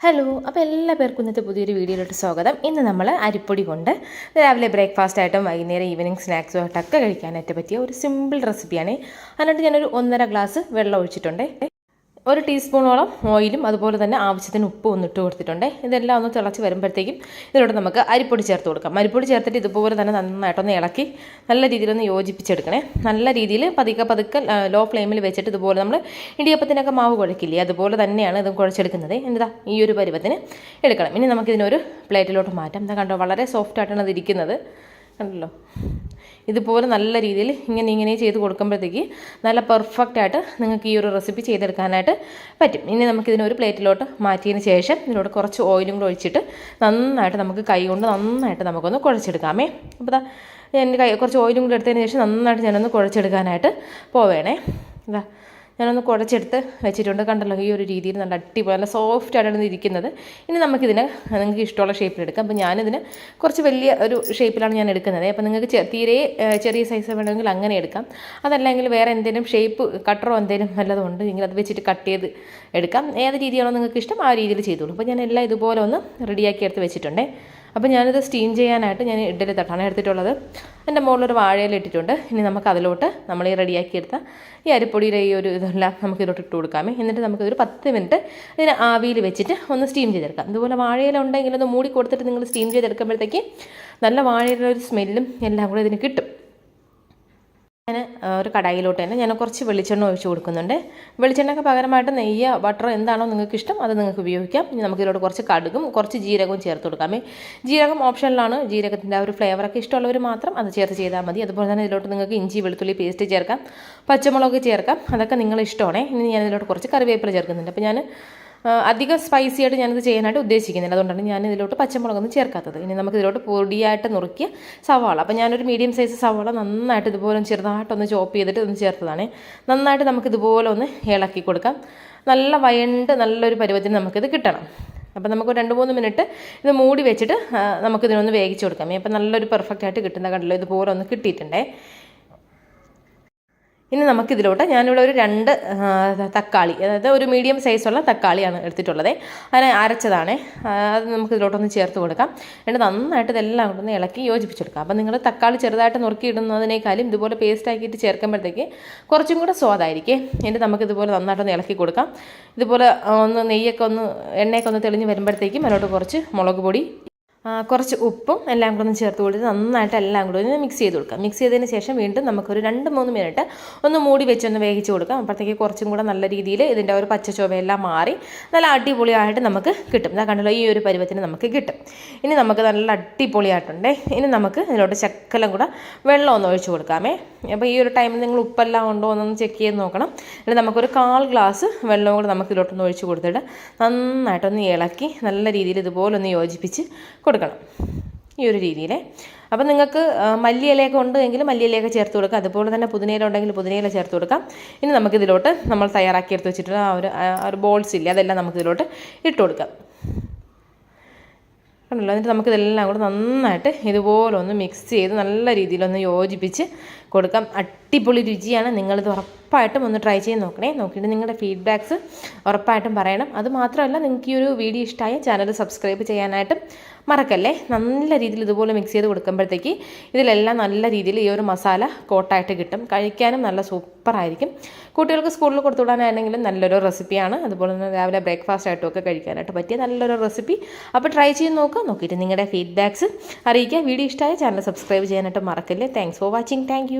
Hello അപ്പോൾ എല്ലാ പേർക്കും ഇന്നത്തെ പുതിയൊരു വീഡിയോയിലോട്ട് സ്വാഗതം. ഇന്ന് നമ്മൾ അരിപ്പൊടി കൊണ്ട് രാവിലെ ബ്രേക്ക്ഫാസ്റ്റ് ആയിട്ടും വൈകുന്നേരം ഈവനിങ് സ്നാക്സും ആയിട്ടൊക്കെ കഴിക്കാനായിട്ട് പറ്റിയ ഒരു സിമ്പിൾ റെസിപ്പിയാണ് അതിനായിട്ട് ഞാനൊരു ഒന്നര ഗ്ലാസ് വെള്ളം ഒഴിച്ചിട്ടുണ്ട്. ഒരു ടീസ്പൂണോളം ഓയിലും അതുപോലെ തന്നെ ആവശ്യത്തിന് ഉപ്പും ഒന്ന് ഇട്ട് കൊടുത്തിട്ടുണ്ട്. ഇതെല്ലാം ഒന്ന് തിളച്ച് വരുമ്പോഴത്തേക്കും ഇതിലോട്ട് നമുക്ക് അരിപ്പൊടി ചേർത്ത് കൊടുക്കാം. അരിപ്പൊടി ചേർത്തിട്ട് ഇതുപോലെ തന്നെ നന്നായിട്ടൊന്ന് ഇളക്കി നല്ല രീതിയിലൊന്ന് യോജിപ്പിച്ചെടുക്കണേ. നല്ല രീതിയിൽ പതുക്കെ പതുക്കെ ലോ ഫ്ലെയിമിൽ വെച്ചിട്ട് ഇതുപോലെ നമ്മൾ ഇടിയപ്പത്തിനൊക്കെ മാവ് കുഴക്കില്ലേ അതുപോലെ തന്നെയാണ് ഇത് കുഴച്ചെടുക്കുന്നത്. എന്താ ഈ ഒരു പരുവത്തിന് എടുക്കണം. ഇനി നമുക്കിതിനൊരു പ്ലേറ്റിലോട്ട് മാറ്റാം. എന്താ കണ്ടോ വളരെ സോഫ്റ്റായിട്ടാണ് ഇത് ഇരിക്കുന്നത് കണ്ടല്ലോ? ഇതുപോലെ നല്ല രീതിയിൽ ഇങ്ങനെ ഇങ്ങനെ ചെയ്ത് കൊടുക്കുമ്പോഴത്തേക്ക് നല്ല പെർഫെക്റ്റ് ആയിട്ട് നിങ്ങൾക്ക് ഈ ഒരു റെസിപ്പി ചെയ്തെടുക്കാനായിട്ട് പറ്റും. ഇനി നമുക്കിതിനൊരു പ്ലേറ്റിലോട്ട് മാറ്റിയതിന് ശേഷം ഇതിലോട്ട് കുറച്ച് ഓയിലും കൂടെ ഒഴിച്ചിട്ട് നന്നായിട്ട് നമുക്ക് കൈ കൊണ്ട് നന്നായിട്ട് നമുക്കൊന്ന് കുഴച്ചെടുക്കാമേ. അപ്പോൾ ഇതാ ഞാൻ കൈ കുറച്ച് ഓയിലും കൂടെ എടുത്തതിന് ശേഷം നന്നായിട്ട് ഞാനൊന്ന് കുഴച്ചെടുക്കാനായിട്ട് പോവേണേ. ഇതാ ഞാനൊന്ന് കുഴച്ചെടുത്ത് വെച്ചിട്ടുണ്ട്. കണ്ടല്ലോ ഈ ഒരു രീതിയിൽ നല്ല അടിപൊളി നല്ല സോഫ്റ്റ് ആയിട്ടാണ് ഇരിക്കുന്നത്. ഇനി നമുക്കിതിനെ നിങ്ങൾക്ക് ഇഷ്ടമുള്ള ഷേപ്പിൽ എടുക്കാം. അപ്പോൾ ഞാനിതിന് കുറച്ച് വലിയ ഒരു ഷേപ്പിലാണ് ഞാൻ എടുക്കുന്നത്. അപ്പോൾ നിങ്ങൾക്ക് തീരെ ചെറിയ സൈസ് വേണമെങ്കിൽ അങ്ങനെ എടുക്കാം. അതല്ലെങ്കിൽ വേറെ എന്തെങ്കിലും ഷേപ്പ് കട്ടറോ എന്തെങ്കിലും വല്ലതും ഉണ്ട് അത് വെച്ചിട്ട് കട്ട് ചെയ്ത് എടുക്കാം. ഏത് രീതിയാണോ നിങ്ങൾക്ക് ഇഷ്ടം ആ രീതിയിൽ ചെയ്തോളൂ. അപ്പോൾ ഞാൻ എല്ലാം ഇതുപോലെ ഒന്ന് റെഡിയാക്കി എടുത്ത് വെച്ചിട്ടുണ്ടേ. അപ്പോൾ ഞാനിത് സ്റ്റീം ചെയ്യാനായിട്ട് ഞാൻ ഇഡ്ഡലി തട്ടാണ് എടുത്തിട്ടുള്ളത്. എന്റെ മുകളിലൊരു വാഴയിൽ ഇട്ടിട്ടുണ്ട്. ഇനി നമുക്ക് അതിലോട്ട് നമ്മൾ ഈ റെഡിയാക്കിയെടുത്ത ഈ അരിപ്പൊടിയുടെ ഈ ഒരു ഇതെല്ലാം നമുക്ക് ഇതിലോട്ട് ഇട്ട് കൊടുക്കാമേ. എന്നിട്ട് നമുക്കൊരു പത്ത് മിനിറ്റ് ഇതിന് ആവിയിൽ വെച്ചിട്ട് ഒന്ന് സ്റ്റീം ചെയ്തെടുക്കാം. ഇതുപോലെ വാഴയില ഉണ്ടെങ്കിൽ ഒന്ന് മൂടി കൊടുത്തിട്ട് നിങ്ങൾ സ്റ്റീം ചെയ്തെടുക്കുമ്പോഴത്തേക്ക് നല്ല വാഴയിലൊരു സ്മെല്ലും എല്ലാം കൂടെ ഇതിന് കിട്ടും. ഞാൻ ഒരു കടായിലോട്ട് തന്നെ ഞാൻ കുറച്ച് വെളിച്ചെണ്ണ ഒഴിച്ച് കൊടുക്കുന്നുണ്ട്. വെളിച്ചെണ്ണയ്ക്ക് പകരമായിട്ട് നെയ്യ് ബട്ടറോ എന്താണോ നിങ്ങൾക്ക് ഇഷ്ടം അത് നിങ്ങൾക്ക് ഉപയോഗിക്കാം. ഇനി നമുക്ക് കുറച്ച് കടുകും കുറച്ച് ജീരകവും ചേർത്ത് കൊടുക്കാമേ ജീരകം ഓപ്ഷനിലാണ്. ജീരകത്തിന്റെ ആ ഒരു ഫ്ലേവറൊക്കെ ഇഷ്ടമുള്ളവർ മാത്രം അത് ചേർത്ത് ചെയ്താൽ മതി. അതുപോലെ തന്നെ ഇതിലോട്ട് നിങ്ങൾക്ക് ഇഞ്ചി വെളുത്തുള്ളി പേസ്റ്റ് ചേർക്കാം. പച്ചമുളക് ചേർക്കാം. അതൊക്കെ നിങ്ങളുടെ ഇഷ്ടമാണേ. ഇനി ഞാൻ ഇതിലോട്ട് കുറച്ച് കറിവേപ്പില ചേർക്കുന്നുണ്ട്. അപ്പോൾ ഞാൻ അധികം സ്പൈസി ആയിട്ട് ഞാനിത് ചെയ്യാനായിട്ട് ഉദ്ദേശിക്കുന്നില്ല. അതുകൊണ്ടാണ് ഞാൻ ഇതിലോട്ട് പച്ചമുളകൊന്നും ചേർക്കാത്തത്. ഇനി നമുക്ക് ഇതിലോട്ട് പൊടിയായിട്ട് നുറുക്കിയ സവാള. അപ്പോൾ ഞാനൊരു മീഡിയം സൈസ് സവാള നന്നായിട്ട് ഇതുപോലെ ചെറുതായിട്ടൊന്ന് ചോപ്പ് ചെയ്തിട്ട് ഒന്ന് ചേർത്തതാണ്. നന്നായിട്ട് നമുക്ക് ഇതുപോലെ ഒന്ന് ഇളക്കി കൊടുക്കാം. നല്ല വയണ്ട് നല്ലൊരു പരുവത്തിന് നമുക്കിത് കിട്ടണം. അപ്പോൾ നമുക്ക് രണ്ട് മൂന്ന് മിനിറ്റ് ഇത് മൂടി വെച്ചിട്ട് നമുക്കിതിനൊന്ന് വേവിച്ച് കൊടുക്കാം. അപ്പം നല്ലൊരു പെർഫെക്റ്റ് ആയിട്ട് കിട്ടുന്ന കണ്ടല്ലോ ഇതുപോലെ ഒന്ന് കിട്ടിയിട്ടുണ്ടേ. ഇനി നമുക്കിതിലോട്ട് ഞാനിവിടെ ഒരു രണ്ട് തക്കാളി അതായത് ഒരു മീഡിയം സൈസുള്ള തക്കാളിയാണ് എടുത്തിട്ടുള്ളത്. അതിനെ അരച്ചതാണ്. അത് നമുക്ക് ഇതിലോട്ടൊന്ന് ചേർത്ത് കൊടുക്കാം. എന്നിട്ട് നന്നായിട്ട് ഇതെല്ലാം കൊണ്ടൊന്ന് ഇളക്കി യോജിപ്പിച്ചെടുക്കാം. അപ്പം നിങ്ങൾ തക്കാളി ചെറുതായിട്ട് നുറുക്കിയിടുന്നതിനേക്കാളും ഇതുപോലെ പേസ്റ്റ് ആക്കിയിട്ട് ചേർക്കുമ്പോഴത്തേക്ക് കുറച്ചും കൂടെ സ്വാദായിരിക്കും. എന്നിട്ട് നമുക്കിതുപോലെ നന്നായിട്ടൊന്ന് ഇളക്കി കൊടുക്കാം. ഇതുപോലെ ഒന്ന് നെയ്യൊക്കെ ഒന്ന് എണ്ണയൊക്കെ ഒന്ന് തെളിഞ്ഞ് വരുമ്പോഴത്തേക്കും അതിലോട്ട് കുറച്ച് മുളക് പൊടി കുറച്ച് ഉപ്പും എല്ലാം കൂടെ ഒന്ന് ചേർത്ത് കൊടുത്ത് നന്നായിട്ട് എല്ലാം കൂടെ ഒന്ന് മിക്സ് ചെയ്ത് കൊടുക്കാം. മിക്സ് ചെയ്തതിന് ശേഷം വീണ്ടും നമുക്കൊരു രണ്ട് മൂന്ന് മിനിറ്റ് ഒന്ന് മൂടി വെച്ചൊന്ന് വേവിച്ച് കൊടുക്കാം. അപ്പോഴത്തേക്ക് കുറച്ചും കൂടെ നല്ല രീതിയിൽ ഇതിന്റെ ഒരു പച്ച ചുവയെല്ലാം മാറി നല്ല അടിപൊളിയായിട്ട് നമുക്ക് കിട്ടും. ഇതാ കണ്ടല്ലോ ഈ ഒരു പരുവത്തിന് നമുക്ക് കിട്ടും. ഇനി നമുക്ക് നല്ല അടിപൊളിയായിട്ടുണ്ടേ. ഇനി നമുക്ക് ഇതിലോട്ട് ചക്കലം കൂടെ വെള്ളം ഒന്ന് ഒഴിച്ച് കൊടുക്കാമേ. അപ്പോൾ ഈ ഒരു ടൈമിൽ നിങ്ങൾ ഉപ്പെല്ലാം ഉണ്ടോ എന്നൊന്ന് ചെക്ക് ചെയ്ത് നോക്കണം. എന്നിട്ട് നമുക്കൊരു കാൽ ഗ്ലാസ് വെള്ളം കൂടെ നമുക്ക് ഇതിലോട്ടൊന്ന് ഒഴിച്ച് കൊടുത്തിട്ട് നന്നായിട്ടൊന്ന് ഇളക്കി നല്ല രീതിയിൽ ഇതുപോലെ ഒന്ന് യോജിപ്പിച്ച് കൊടുക്കണം ഈ ഒരു രീതിയിൽ അപ്പം നിങ്ങൾക്ക് മല്ലിയിലയൊക്കെ ഉണ്ട് എങ്കിൽ മല്ലിയിലയൊക്കെ ചേർത്ത് കൊടുക്കാം. അതുപോലെ തന്നെ പുതിനയില ഉണ്ടെങ്കിൽ പുതിനയില ചേർത്ത് കൊടുക്കാം. ഇനി നമുക്കിതിലോട്ട് നമ്മൾ തയ്യാറാക്കി എടുത്ത് വെച്ചിട്ടുള്ള ആ ഒരു ആ ഒരു ബോൾസ് ഇല്ലേ അതെല്ലാം നമുക്കിതിലോട്ട് ഇട്ട് കൊടുക്കാം. കണ്ടല്ലോ? എന്നിട്ട് നമുക്കിതെല്ലാം കൂടെ നന്നായിട്ട് ഇതുപോലെ ഒന്ന് മിക്സ് ചെയ്ത് നല്ല രീതിയിലൊന്ന് യോജിപ്പിച്ച് കൊടുക്കാം. അടിപൊളി രുചിയാണ്. നിങ്ങളിത് ഉറപ്പായിട്ടും ഒന്ന് ട്രൈ ചെയ്ത് നോക്കണേ. നോക്കിയിട്ട് നിങ്ങളുടെ ഫീഡ്ബാക്ക്സ് ഉറപ്പായിട്ടും പറയണം. അതുമാത്രമല്ല നിങ്ങൾക്ക് ഈ ഒരു വീഡിയോ ഇഷ്ടമായ ചാനൽ സബ്സ്ക്രൈബ് ചെയ്യാനായിട്ടും മറക്കല്ലേ? നല്ല രീതിയിൽ ഇതുപോലെ മിക്സ് ചെയ്ത് കൊടുക്കുമ്പോഴത്തേക്ക് ഇതിലെല്ലാം നല്ല രീതിയിൽ ഈ ഒരു മസാല കോട്ടായിട്ട് കിട്ടും. കഴിക്കാനും നല്ല സൂപ്പറായിരിക്കും. കുട്ടികൾക്ക് സ്കൂളിൽ കൊടുത്തു വിടാനാണെങ്കിലും നല്ലൊരു റെസിപ്പിയാണ് അതുപോലെ തന്നെ രാവിലെ ബ്രേക്ക്ഫാസ്റ്റ് ആയിട്ടും ഒക്കെ കഴിക്കാനായിട്ട് പറ്റിയ നല്ലൊരു റെസിപ്പി അപ്പോൾ ട്രൈ ചെയ്ത് നോക്കുക നോക്കിയിട്ട് നിങ്ങളുടെ ഫീഡ്ബാക്ക്സ് അറിയിക്കുക. വീഡിയോ ഇഷ്ടമായ ചാനൽ സബ്സ്ക്രൈബ് ചെയ്യാനായിട്ട് മറക്കല്ലേ. Thanks for watching thank